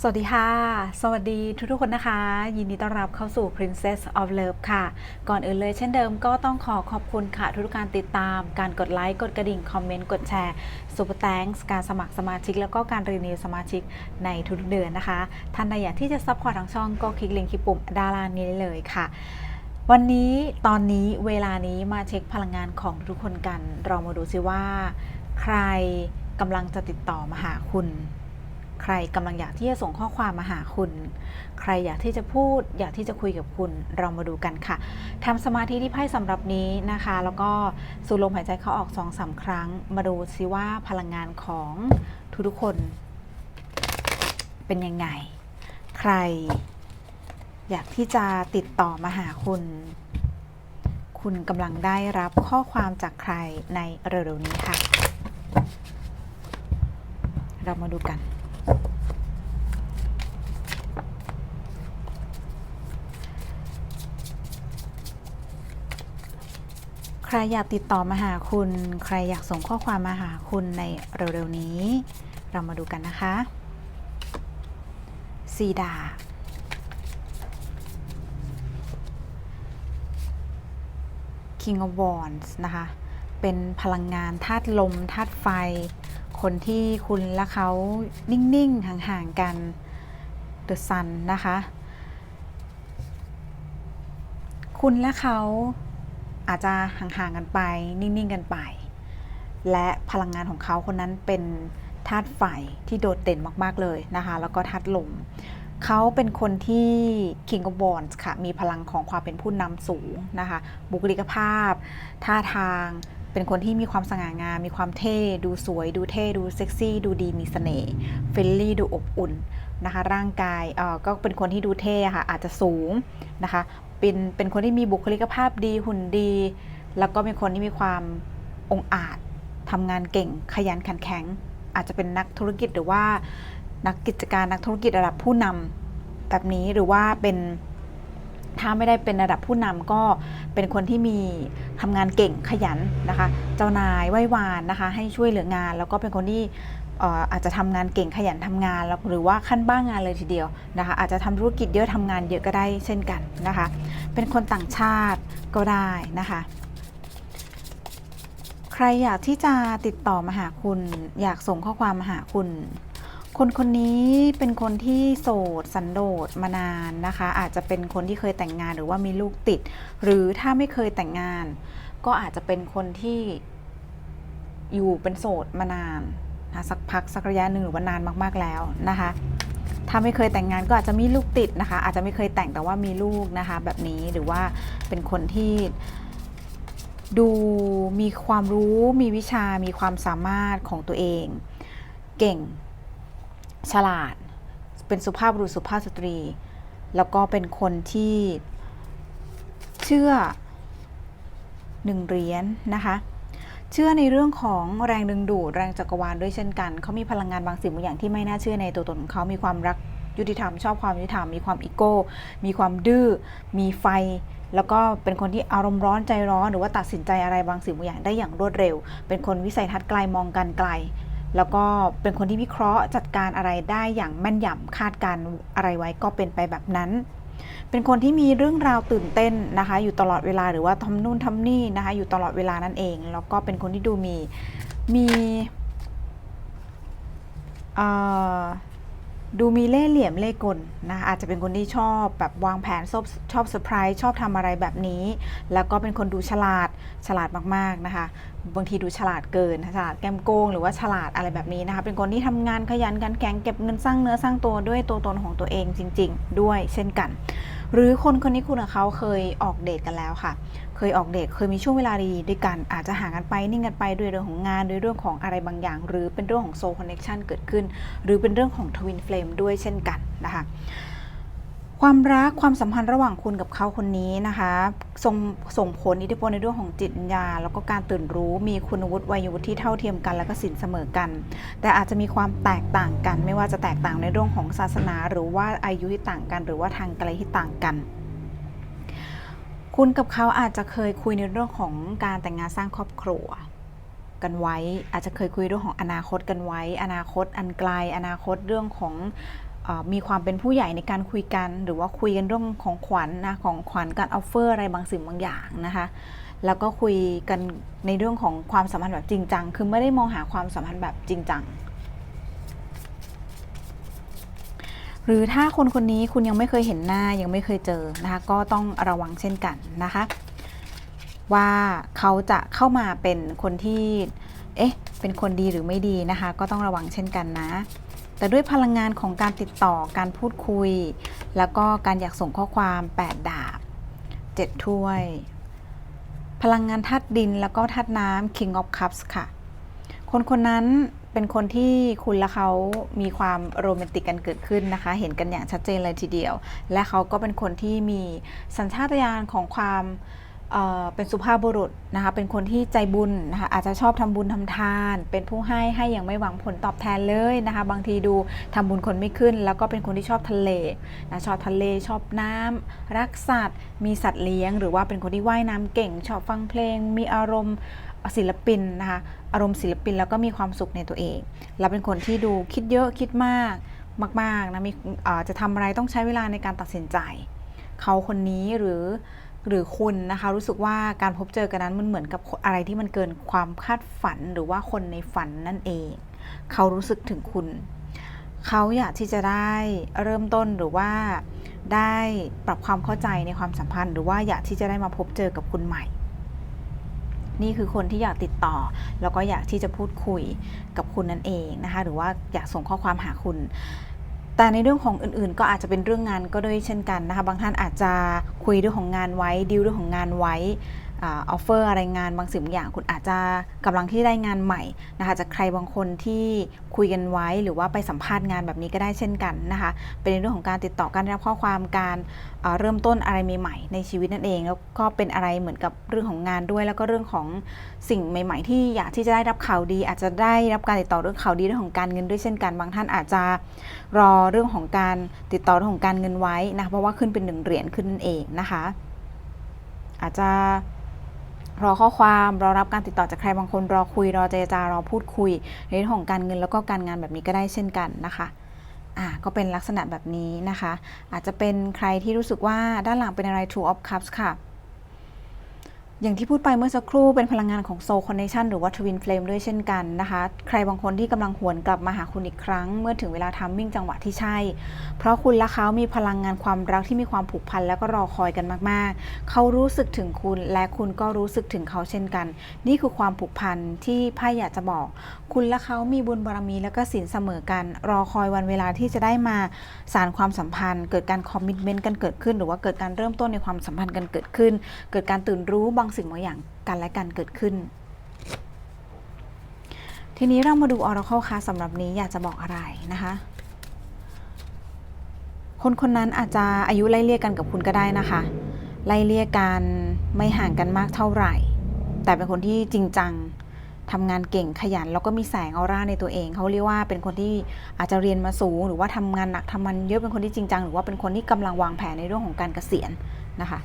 สวัสดีค่ะ สวัสดีทุกๆคนนะคะ ยินดีต้อนรับเข้าสู่ Princess of Love ค่ะ ก่อนอื่นเลยเช่นเดิมก็ต้องขอขอบคุณค่ะ ทุกการติดตาม การกดไลค์ กดกระดิ่ง คอมเมนต์ กดแชร์ Super Thanks การสมัครสมาชิก แล้วก็การรีนิวสมาชิกในทุกๆเดือนนะคะ ท่านใดอยากที่จะซัพพอร์ตทางช่องก็คลิกลิงก์ที่ปุ่มด้านล่างนี้เลยค่ะวันนี้ตอนนี้เวลานี้มาเช็คพลังงานของทุกคนกัน เรามาดูซิว่า ใครกำลังจะติดต่อมาหาคุณ ใครกำลังอยากที่จะส่งข้อความมาหาคุณ ใครอยากที่จะพูด อยากที่จะคุยกับคุณ เรามาดูกันค่ะทำสมาธิที่ไพ่สำหรับนี้นะคะ แล้วก็สูดลมหายใจเข้าออกสองสาครั้ง มาดูซิว่าพลังงานของทุกๆคน เป็นยังไง ใคร อยากที่จะติดต่อมาหาคุณ คุณกำลังได้รับข้อความจากใครในเร็วๆนี้ค่ะ เรามาดูกัน ใครอยากติดต่อมาหาคุณ ใครอยากส่งข้อความมาหาคุณในเร็วๆนี้ เรามาดูกันนะคะซีดา King of Wands นะคะ เป็นพลังงานธาตุลมธาตุไฟ คนที่คุณและเขานิ่ง ๆ ห่าง ๆ กัน The Sun นะคะ คุณและเขา อาจจะห่างๆกันไป นิ่งๆกันไป และพลังงานของเขาคนนั้นเป็นธาตุไฟที่โดดเด่นมากๆเลยนะคะ แล้วก็ธาตุลมเขาเป็นคนที่ King of Wands ค่ะ มีพลังของความเป็นผู้นำสูงนะคะ บุคลิกภาพ ท่าทาง เป็นคนที่มีความสง่างาม มีความเท่ ดูสวย ดูเท่ ดูเซ็กซี่ ดูดี มีเสน่ห์ เฟรนลี่ ดูอบอุ่นนะคะ ร่างกายเอ่อก็เป็นคนที่ดูเท่ค่ะ อาจจะสูงนะคะ เป็นเป็นคนที่มีบุคลิกภาพดีหุ่นดี แล้วก็เป็นคนที่มีความองอาจทำงานเก่งขยันขันแข็ง อาจจะเป็นนักธุรกิจหรือว่านักกิจการนักธุรกิจระดับผู้นำแบบนี้หรือว่าเป็นถ้าไม่ได้เป็นระดับผู้นำก็เป็นคนที่มีทำงานเก่งขยันนะคะ เจ้านายไหว้วานนะคะ ให้ช่วยเหลืองาน แล้วก็เป็นคนที่ อาจจะทำงานเก่งขยันทำงานแล้วหรือว่าขั้นบ้างงานเลยทีเดียวนะคะอาจจะทำธุรกิจเยอะทำงานเยอะก็ได้เช่นกันนะคะ เป็นคนต่างชาติก็ได้นะคะใครอยากที่จะติดต่อมาหาคุณ อยากส่งข้อความมาหาคุณ คนคนนี้เป็นคนที่โสดสันโดษมานานนะคะ อาจจะเป็นคนที่เคยแต่งงานหรือว่ามีลูกติด หรือถ้าไม่เคยแต่งงาน ก็อาจจะเป็นคนที่อยู่เป็นโสดมานาน นะสักพักสักระยะหนึ่งหรือว่านานมากๆแล้วนะคะ ถ้าไม่เคยแต่งงานก็อาจจะมีลูกติดนะคะ อาจจะไม่เคยแต่งแต่ว่ามีลูกนะคะ แบบนี้หรือว่าเป็นคนที่ดูมีความรู้มีวิชามีความสามารถของตัวเอง เก่ง ฉลาด เป็นสุภาพบุรุษสุภาพสตรี แล้วก็เป็นคนที่เชื่อหนึ่งเหรียญนะคะ เชื่อในเรื่องของแรงดึงดูดแรงจักรวาลด้วยเช่นกัน เขามีพลังงานบางสิ่งบางอย่างที่ไม่น่าเชื่อในตัวตนของเขามีความรักยุติธรรม ชอบความยุติธรรม มีความอีโก้ มีความดื้อ มีไฟ แล้วก็เป็นคนที่อารมณ์ร้อนใจร้อน หรือว่าตัดสินใจอะไรบางสิ่งบางอย่างได้อย่างรวดเร็ว เป็นคนวิสัยทัศน์ไกลมองกันไกล แล้วก็เป็นคนที่วิเคราะห์จัดการอะไรได้อย่างแม่นยำคาดการอะไรไว้ก็เป็นไปแบบนั้น เป็นคนที่มีเรื่องราวตื่นเต้นนะคะ อยู่ตลอดเวลาหรือว่าทำนู่นทำนี่นะคะ อยู่ตลอดเวลานั่นเอง แล้วก็เป็นคนที่ดูมีมีเอ่อ ดูมีเล่ห์เหลี่ยมเล่กลนะคะอาจจะเป็นคนที่ชอบแบบวางแผนชอบชอบเซอร์ไพรส์ชอบทำอะไรแบบนี้ แล้วก็เป็นคนดูฉลาดฉลาดมากๆนะคะ บางทีดูฉลาดเกินฉลาดแกมโกงหรือว่าฉลาดอะไรแบบนี้นะคะ เป็นคนที่ทำงานขยันกันแข็งเก็บเงินสร้างเนื้อสร้างตัวด้วยตัวตนของตัวเองจริง ๆ ด้วยเช่นกัน หรือคนคนนี้คุณกับเขาเคยออกเดทกันแล้วค่ะ เคยออกเดทเคยมีช่วงเวลาดีด้วยกัน อาจจะห่างกันไปนิ่งกันไปด้วยเรื่องของงานด้วยเรื่องของอะไรบางอย่าง หรือเป็นเรื่องของโซลคอนเน c ชันเกิดขึ้น หรือเป็นเรื่องของทวินเฟลมด้วยเช่นกันนะคะ ความรักความสัมพันธ์ระหว่างคุณกับเขาคนนี้นะคะส่งส่งผลอิทธิพลในเรื่องของจิตวิญญาณแล้วก็การตื่นรู้มีคุณวุฒิวัยวุฒิที่เท่าเทียมกัน และก็สินเสมอกัน แต่อาจจะมีความแตกต่างกัน ไม่ว่าจะแตกต่างในเรื่องของศาสนา หรือว่าอายุที่ต่างกัน หรือว่าทางไกลที่ต่างกัน คุณกับเขาอาจจะเคยคุยในเรื่องของการแต่งงานสร้างครอบครัวกันไว้อาจจะเคยคุยเรื่องของอนาคตกันไว้ อนาคตอันไกลอนาคตเรื่องของ มีความเป็นผู้ใหญ่ในการคุยกัน หรือว่าคุยกันเรื่องของขวัญนะของขวัญการออฟเฟอร์อะไรบางสิ่งบางอย่างนะคะแล้วก็คุยกันในเรื่องของความสัมพันธ์แบบจริงจังคือไม่ได้มองหาความสัมพันธ์แบบจริงจังหรือถ้าคนคนนี้คุณยังไม่เคยเห็นหน้ายังไม่เคยเจอนะคะก็ต้องระวังเช่นกันนะคะ ว่าเขาจะเข้ามาเป็นคนที่ เอ๊ะ เป็นคนดีหรือไม่ดีนะคะ ก็ต้องระวังเช่นกันนะ แต่ด้วยพลังงานของการติดต่อการพูดคุย แล้วก็การอยากส่งข้อความ 8 ดาบ 7 ถ้วย พลังงานธาตุดินแล้วก็ธาตุน้ำ King of Cups ค่ะ คนคนนั้นเป็นคนที่คุณและเขามีความโรแมนติกกันเกิดขึ้นนะคะ เห็นกันอย่างชัดเจนเลยทีเดียว และเขาก็เป็นคนที่มีสัญชาตญาณของความ เป็นสุภาพบุรุษนะคะ เป็นคนที่ใจบุญนะคะ อาจจะชอบทำบุญทำทาน เป็นผู้ให้ให้อย่างไม่หวังผลตอบแทนเลยนะคะ บางทีดูทำบุญคนไม่ขึ้น แล้วก็เป็นคนที่ชอบทะเลนะชอบทะเลชอบน้ำรักสัตว์ มีสัตว์เลี้ยง หรือว่าเป็นคนที่ว่ายน้ำเก่ง ชอบฟังเพลง มีอารมณ์ศิลปินนะคะ อารมณ์ศิลปินแล้วก็มีความสุขในตัวเอง แล้วเป็นคนที่ดูคิดเยอะคิดมากมากๆนะ มีจะทำอะไรต้องใช้เวลาในการตัดสินใจ เขาคนนี้หรือ หรือคุณนะคะรู้สึกว่าการพบเจอกันนั้นมันเหมือนกับอะไรที่มันเกินความคาดฝันหรือว่าคนในฝันนั่นเอง เขารู้สึกถึงคุณ เขาอยากที่จะได้เริ่มต้นหรือว่าได้ปรับความเข้าใจในความสัมพันธ์ หรือว่าอยากที่จะได้มาพบเจอกับคุณใหม่ นี่คือคนที่อยากติดต่อ แล้วก็อยากที่จะพูดคุยกับคุณนั่นเองนะคะหรือว่าอยากส่งข้อความหาคุณ แต่ในเรื่องของอื่นๆ ก็อาจจะเป็นเรื่องงานก็ด้วยเช่นกันนะคะ บางท่านอาจจะคุยเรื่องของงานไว้ดีลเรื่องของงานไว้ ออฟเฟอร์อะไรงานบางสิ่งบางอย่างคุณอาจจะกำลังที่ได้งานใหม่นะคะจากใครบางคนที่คุยกันไว้หรือว่าไปสัมภาษณ์งานแบบนี้ก็ได้เช่นกันนะคะเป็นในเรื่องของการติดต่อการรับข้อความการเอ่อเริ่มต้นอะไรใหม่ๆในชีวิตนั่นเอง แล้วก็เป็นอะไรเหมือนกับเรื่องของงานด้วย แล้วก็เรื่องของสิ่งใหม่ ๆ ที่อยากที่จะได้รับข่าวดี อาจจะได้รับการติดต่อเรื่องข่าวดีเรื่องของการเงินด้วยเช่นกัน บางท่านอาจจะรอเรื่องของการติดต่อเรื่องของการเงินไว้นะเพราะว่าขึ้นเป็นหนึ่งเหรียญขึ้นนั่นเองนะคะ อาจจะ รอข้อความรอรับการติดต่อจากใครบางคนรอคุย รอเจรจารอพูดคุย ในเรื่องของการเงินแล้วก็การงานแบบนี้ก็ได้เช่นกันนะคะอ่าก็เป็นลักษณะแบบนี้นะคะ อาจจะเป็นใครที่รู้สึกว่าด้านหลังเป็นอะไร Two of Cups ค่ะ อย่างที่พูดไปเมื่อสักครู่เป็นพลังงานของ Soul Connection หรือว่า Twin Flame ด้วยเช่นกันนะคะ ใครบางคนที่กำลังหวนกลับมาหาคุณอีกครั้ง เมื่อถึงเวลาทัมมิ่งจังหวะที่ใช่ เพราะคุณและเขามีพลังงานความรักที่มีความผูกพันแล้วก็รอคอยกันมากๆ เขารู้สึกถึงคุณและคุณก็รู้สึกถึงเขาเช่นกัน นี่คือความผูกพันที่ไพ่อยากจะบอก คุณและเขามีบุญบารมีแล้วก็ศีลเสมอกัน รอคอยวันเวลาที่จะได้มาสารความสัมพันธ์ เกิดการคอมมิชเมนต์กันเกิดขึ้น หรือว่าเกิดการเริ่มต้นในความสัมพันธ์กันเกิดขึ้น เกิดการตื่นรู้บางสิ่งบางอย่างกันและกันเกิดขึ้น ทีนี้เรามาดู Oracle ค่ะสำหรับนี้อยากจะบอกอะไรนะคะคนคนนั้นอาจจะอายุไล่เลี่ยกันกับคุณก็ได้นะคะ ไล่เลี่ยกันไม่ห่างกันมากเท่าไหร่ แต่เป็นคนที่จริงจังทำงานเก่งขยันแล้วก็มีแสงออร่าในตัวเอง เขาเรียกว่าเป็นคนที่อาจจะเรียนมาสูง หรือว่าทำงานหนักทำมันเยอะเป็นคนที่จริงจังหรือว่าเป็นคนที่กำลังวางแผนในเรื่องของการเกษียณนะคะ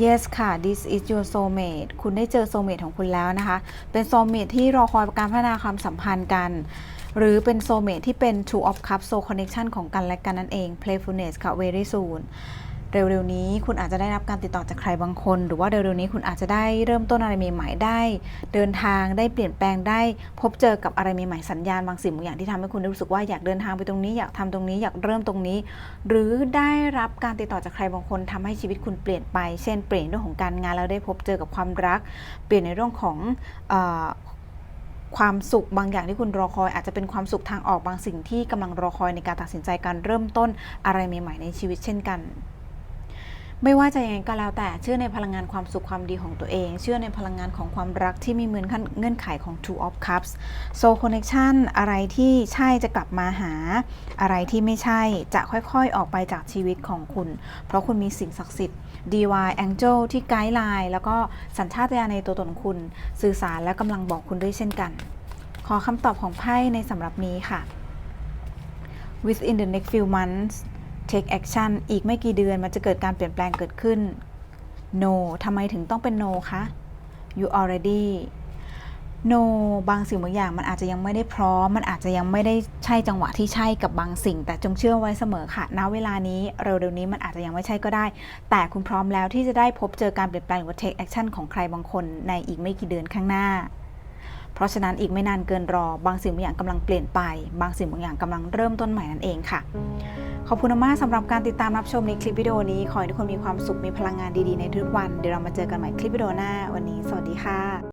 Yes ค่ะ this is your soulmate คุณได้เจอ soulmate ของคุณแล้วนะคะ เป็น soulmate ที่รอคอยการพัฒนาความสัมพันธ์กัน หรือเป็น soulmate ที่เป็น two of cups soul connection ของกันและกันนั่นเอง playfulness ค่ะ very soon เร็วๆนี้คุณอาจจะได้รับการติดต่อจากใครบางคน หรือว่าเร็วๆนี้คุณอาจจะได้เริ่มต้นอะไรใหม่ๆได้ เดินทางได้เปลี่ยนแปลงได้ พบเจอกับอะไรใหม่ๆสัญญาณบางสิ่งบางอย่างที่ทำให้คุณรู้สึกว่าอยากเดินทางไปตรงนี้อยากทำตรงนี้อยากเริ่มตรงนี้ หรือได้รับการติดต่อจากใครบางคนทำให้ชีวิตคุณเปลี่ยนไป เช่น เปลี่ยนเรื่องของการงานแล้วได้พบเจอกับความรัก เปลี่ยนในเรื่องของความสุขบางอย่างที่คุณรอคอย อาจจะเป็นความสุขทางออกบางสิ่งที่กำลังรอคอยในการตัดสินใจการเริ่มต้นอะไรใหม่ ๆ ในชีวิตเช่นกัน ไม่ว่าจะยังไงก็แล้วแต่เชื่อในพลังงานความสุขความดีของตัวเอง เชื่อในพลังงานของความรักที่มีเหมือนเงื่อนไขของ Two of Cups Soul Connection อะไรที่ใช่จะกลับมาหา อะไรที่ไม่ใช่จะค่อยๆออกไปจากชีวิตของคุณ เพราะคุณมีสิ่งศักดิ์สิทธิ์ DY Angel ที่ไกด์ไลน์แล้วก็สัญชาตญาณในตัวตนคุณ สื่อสารและกำลังบอกคุณด้วยเช่นกัน ขอคำตอบของไพ่ในสำหรับนี้ค่ะ within the next few months take action อีกไม่กี่เดือนมันจะเกิดการเปลี่ยนแปลงเกิดขึ้น no ทำไมถึงต้องเป็น no คะ you already โนบางสิ่งบางอย่างมันอาจจะยังไม่ได้พร้อม มันอาจจะยังไม่ได้ใช่จังหวะที่ใช่กับบางสิ่ง แต่จงเชื่อไว้เสมอค่ะ ณ เวลานี้เร็วๆนี้มันอาจจะยังไม่ใช่ก็ได้ แต่คุณพร้อมแล้วที่จะได้พบเจอการเปลี่ยนแปลงหรือ take action ของใครบางคนในอีกไม่กี่เดือนข้างหน้า เพราะฉะนั้นอีกไม่นานเกินรอ บางสิ่งบางอย่างกำลังเปลี่ยนไป บางสิ่งบางอย่างกำลังเริ่มต้นใหม่นั่นเองค่ะ ขอบคุณมากสำหรับการติดตามรับชมในคลิปวิดีโอนี้ ขอให้ทุกคนมีความสุขมีพลังงานดีๆในทุกวัน เดี๋ยวเรามาเจอกันใหม่คลิปวิดีโอหน้า วันนี้ สวัสดีค่ะ